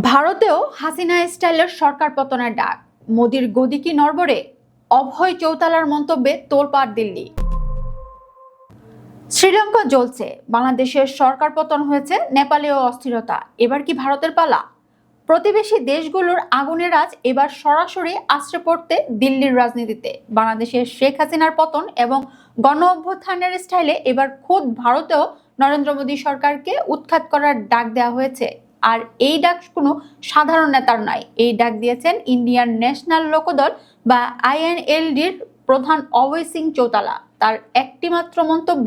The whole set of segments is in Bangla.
ভারতেও হাসিনা স্টাইলের সরকার পতনের ডাক। মোদির গদি কি নড়বড়ে? অভয় চৌতালার মন্তব্যে তোলপাড় দিল্লি। শ্রীলঙ্কা জ্বলছে। বাংলাদেশের সরকার পতন হয়েছে নেপালেও অস্থিরতা। এবার কি ভারতের পালা? প্রতিবেশী দেশগুলোর আগুনের আজ এবার সরাসরি আশ্রে পড়তে দিল্লির রাজনীতিতে। বাংলাদেশের শেখ হাসিনার পতন এবং গণ অভ্যুত্থানের স্টাইলে এবার খোদ ভারতেও নরেন্দ্র মোদী সরকারকে উৎখাত করার ডাক দেওয়া হয়েছে। আর এই ডাক কোনো সাধারণ নেতার নয় এই ডাক দিয়েছেন ইন্ডিয়ান ন্যাশনাল লোকদল বা আইএনএলডির প্রধান অভয় সিং চৌতালা। তার একটিমাত্র মন্তব্য,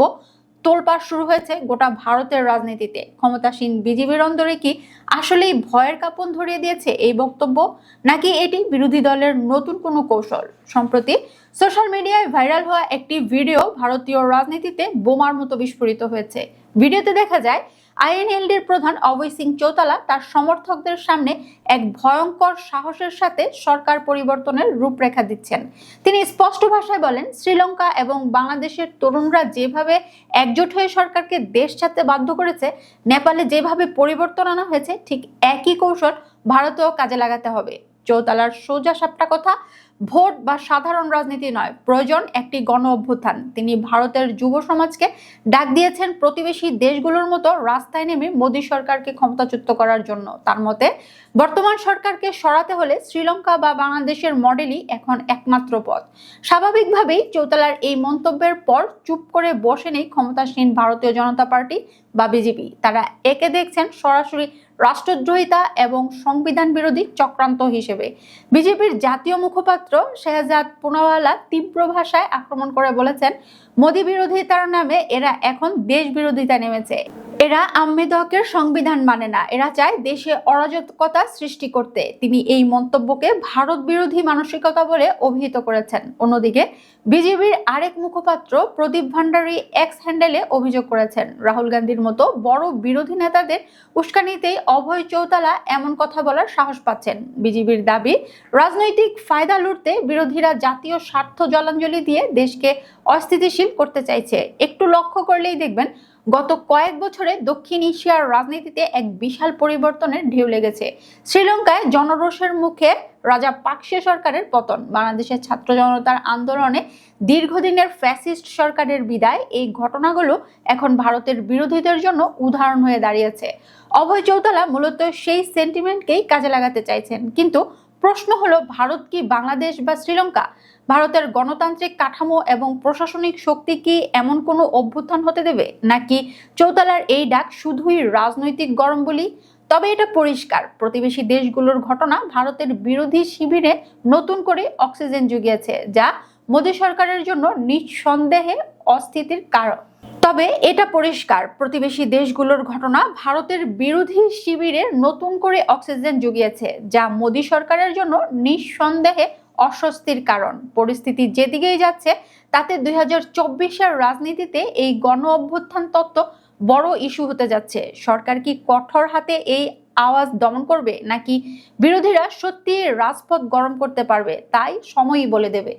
তোলপাড় শুরু হয়েছে গোটা ভারতের রাজনীতিতে। ক্ষমতাসীন বিজেপির অন্দরে কি আসলেই ভয়ের কাপন ধরিয়ে দিয়েছে এই বক্তব্য, নাকি এটি বিরোধী দলের নতুন কোনো কৌশল? সম্প্রতি সোশ্যাল মিডিয়ায় ভাইরাল হওয়া একটি ভিডিও ভারতীয় রাজনীতিতে বোমার মতো বিস্ফোরিত হয়েছে। ভিডিওতে দেখা যায়, আইএনএলডির প্রধান অভয় সিং চৌতালা তার সমর্থকদের সামনে এক ভয়ঙ্কর সাহসের সাথে সরকার পরিবর্তনের রূপরেখা দিচ্ছেন। তিনি স্পষ্ট ভাষায় বলেন, শ্রীলঙ্কা এবং বাংলাদেশের তরুণরা যেভাবে একজোট হয়ে সরকারকে দেশ ছাড়তে বাধ্য করেছে, নেপালে যেভাবে পরিবর্তন আনা হয়েছে, ঠিক একই কৌশল ভারতেও কাজে লাগাতে হবে। চৌতালার সোজা সাপটা কথা ভোট বা সাধারণ রাজনীতি নয়, প্রয়োজন একটি গণ অভ্যুত্থান। তিনি ভারতের যুব সমাজকে ডাক দিয়েছেন প্রতিবেশী দেশগুলোর মতো রাস্তায় নেমে মোদী সরকারকে ক্ষমতাচ্যুত করার জন্য। তার মতে, বর্তমান সরকারকে সরাতে হলে শ্রীলঙ্কা বা বাংলাদেশের মডেলই এখন একমাত্র পথ। স্বাভাবিকভাবেই চৌতালার এই মন্তব্যের পর চুপ করে বসে নেই ক্ষমতাসীন ভারতীয় জনতা পার্টি বা বিজেপি। তারা একে দেখছেন সরাসরি রাষ্ট্রদ্রোহিতা এবং সংবিধান বিরোধী চক্রান্ত হিসেবে। বিজেপির জাতীয় মুখপাত্র শেহজাদ পুনাওয়ালা তীব্র ভাষায় আক্রমণ করে বলেছেন, মোদী বিরোধিতার নামে এরা এখন দেশ বিরোধিতা নেমেছে। এরা আহমেদ হকের সংবিধান মানে না। এরা চায় দেশে অরাজকতা সৃষ্টি করতে। তিনি এই মন্তব্যকে ভারত বিরোধী মানসিকতা বলে অভিহিত করেছেন। অন্যদিকে, বিজেপির আরেক মুখপাত্র প্রদীপ ভান্ডারী এক্স হ্যান্ডেলে অভিযোগ করেছেন। রাহুল গান্ধীর মতো বড় বিরোধী নেতাদের উস্কানিতেই অভয় চৌতালা এমন কথা বলার সাহস পাচ্ছেন। বিজেপির দাবি, রাজনৈতিক ফায়দা লুটতে বিরোধীরা জাতীয় স্বার্থ জলাঞ্জলি দিয়ে দেশকে অস্থিতিশীল করতে চাইছে। একটু লক্ষ্য করলেই দেখবেন গত কয়েক বছরে দক্ষিণ এশিয়ার রাজনীতিতে এক বিশাল পরিবর্তনের ঢেউ লেগেছে। শ্রীলঙ্কায় জনরোষের মুখে রাজা পাকসে সরকারের পতন। বাংলাদেশের ছাত্র জনতার আন্দোলনে দীর্ঘদিনের ফ্যাসিস্ট সরকারের বিদায়। এই ঘটনাগুলো এখন ভারতের বিরোধীদের জন্য উদাহরণ হয়ে দাঁড়িয়েছে। অভয় চৌতালা মূলত সেই সেন্টিমেন্টকেই কাজে লাগাতে চাইছেন। কিন্তু প্রশ্ন হলো, ভারত কি বাংলাদেশ বা শ্রীলঙ্কা? ভারতের গণতান্ত্রিক কাঠামো এবং প্রশাসনিক শক্তি কি এমন কোনো অভ্যুত্থান হতে দেবে? নাকি চৌতালার এই ডাক শুধুই রাজনৈতিক গরম বলি? তবে এটা পরিষ্কার। প্রতিবেশী দেশগুলোর ঘটনা ভারতের বিরোধী শিবিরে নতুন করে অক্সিজেন জুগিয়েছে, যা মোদী সরকারের জন্য নিঃসন্দেহে অস্থিতির কারণ। তবে এটা পরিষ্কার। প্রতিবেশী দেশগুলোর ঘটনা ভারতের বিরোধী শিবিরে নতুন করে অক্সিজেন জুগিয়েছে, যা মোদী সরকারের জন্য নিঃসন্দেহে অস্বস্তির কারণ। পরিস্থিতি যেদিকেই যাচ্ছে, তাতে দুই হাজার রাজনীতিতে এই গণ অভ্যুত্থান তত্ত্ব বড় ইস্যু হতে যাচ্ছে। সরকার কি কঠোর হাতে এই আওয়াজ দমন করবে, নাকি বিরোধীরা সত্যি রাজপথ গরম করতে পারবে, তাই সময়ই বলে দেবে।